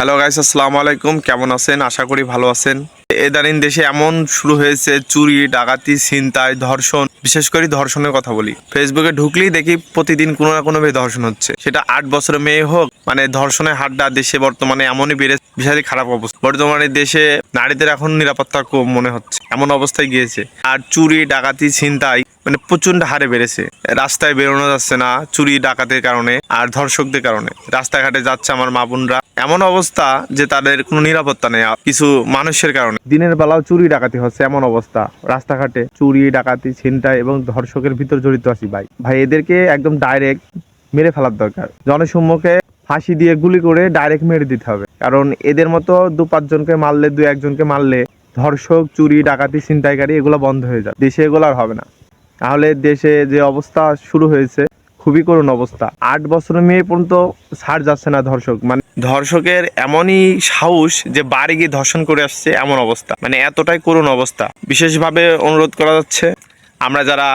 Hello guys আসসালামু আলাইকুম। কেমন আছেন? আশা করি ভালো আছেন। এদানিন দেশে এমন শুরু হয়েছে, চুরি, ডাকাতি, ছিনতাই, ধর্ষণ। বিশেষ করে ধর্ষণের কথা বলি। ফেসবুকে ঢুকলেই দেখি প্রতিদিন কোনো না কোনো ধর্ষণ হচ্ছে। সেটা আট বছরের মেয়ে হোক মানে ধর্ষণের হারটা দেশে বর্তমানে এমনই বেড়ে বিশালই খারাপ অবস্থা। বর্তমানে দেশে নারীদের এখন নিরাপত্তা কম মনে হচ্ছে, এমন অবস্থায় গিয়েছে। আর চুরি, ডাকাতি, ছিনতাই মানে প্রচণ্ড হারে বেড়েছে। রাস্তায় বেরোনো যাচ্ছে না, চুরি, ডাকাতের কারণে আর ধর্ষকদের কারণে। রাস্তাঘাটে যাচ্ছে আমার মা বোনরা। এমন অবস্থা যে তাদের কোনো নিরাপত্তা নেই কিছু মানুষের কারণে। দিনের বেলাও চুরি, ডাকাতি হচ্ছে এমন অবস্থা। রাস্তাঘাটে চুরি, ডাকাতি, ছিনতাই এবং ধর্ষকের ভিতর জড়িত আছি ভাই। ভাই, এদেরকে একদম ডাইরেক্ট মেরে ফেলার দরকার। জনসম্মুখে ফাঁসি দিয়ে গুলি করে ডাইরেক্ট মেরে দিতে হবে। কারণ এদের মতো দু পাঁচজনকে মারলে, দু একজনকে মারলে ধর্ষক, চুরি, ডাকাতি, ছিনতাইকারী এগুলো বন্ধ হয়ে যাবে। দেশে এগুলো আর হবে না। তাহলে দেশে যে অবস্থা শুরু হয়েছে, খুবই করুণ অবস্থা। আট বছরের মেয়ে পর্যন্ত ছাড় যাচ্ছে না ধর্ষক। মানে ধর্ষকের এমনই সাহস যে বাড়ি গিয়ে ধর্ষণ করে আসছে, এমন অবস্থা। মানে এতটাই করুণ অবস্থা। বিশেষভাবে অনুরোধ করা যাচ্ছে, আমরা যারা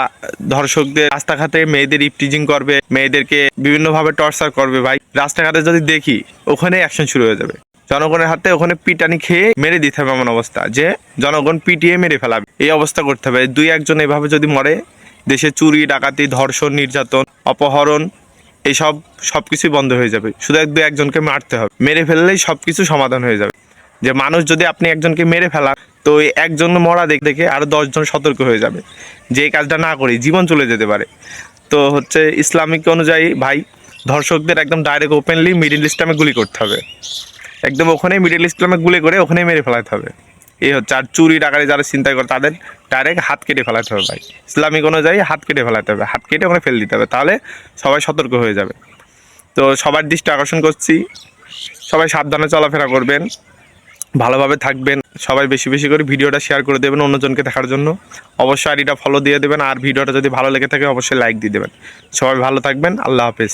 ধর্ষকদের রাস্তাঘাটে মেয়েদের ইপটিজিং করবে, মেয়েদেরকে বিভিন্নভাবে টর্চার করবে, ভাই, রাস্তাঘাটে যদি দেখি ওখানে অ্যাকশন শুরু হয়ে যাবে। জনগণের হাতে ওখানে পিটানি খেয়ে মেরে দিতে হবে এমন অবস্থা যে জনগণ পিটিয়ে মেরে ফেলাবে। এই অবস্থা করতে হবে। দুই একজন এভাবে যদি মরে, দেশে চুরি, ডাকাতি, ধর্ষণ, নির্যাতন, অপহরণ, এইসব সব কিছুই বন্ধ হয়ে যাবে। শুধু এক দু একজনকে মারতে হবে। মেরে ফেললেই সব কিছু সমাধান হয়ে যাবে। যে মানুষ যদি আপনি একজনকে মেরে ফেলা, তো একজন মরা দেখ দেখে আরও দশজন সতর্ক হয়ে যাবে। যে এই কাজটা না করি, জীবন চলে যেতে পারে। তো হচ্ছে ইসলামিক অনুযায়ী ভাই, ধর্ষকদের একদম ডাইরেক্ট ওপেনলি মিডিল ইসলামে গুলি করতে হবে। একদম ওখানেই মিডিল ইসলামে গুলে করে ওখানেই মেরে ফেলাতে হবে। এই হচ্ছে, আর চুরি ডাকাতি যারা চিন্তা করে তাদের ডাইরেক্ট হাত কেটে ফেলাতে হবে ভাই। ইসলামিক অনুযায়ী হাত কেটে ফেলাতে হবে, হাত কেটে ওখানে ফেলে দিতে হবে, তাহলে সবাই সতর্ক হয়ে যাবে। তো সবার দৃষ্টি আকর্ষণ করছি, সবাই সাবধানে চলাফেরা করবেন, ভালোভাবে থাকবেন, সবাই বেশি বেশি করে ভিডিওটা শেয়ার করে দেবেন অন্যজনকে দেখার জন্য। অবশ্যই আইডিটা ফলো দিয়ে দেবেন, আর ভিডিওটা যদি ভালো লেগে থাকে অবশ্যই লাইক দিয়ে দেবেন। সবাই ভালো থাকবেন, আল্লাহ হাফেজ।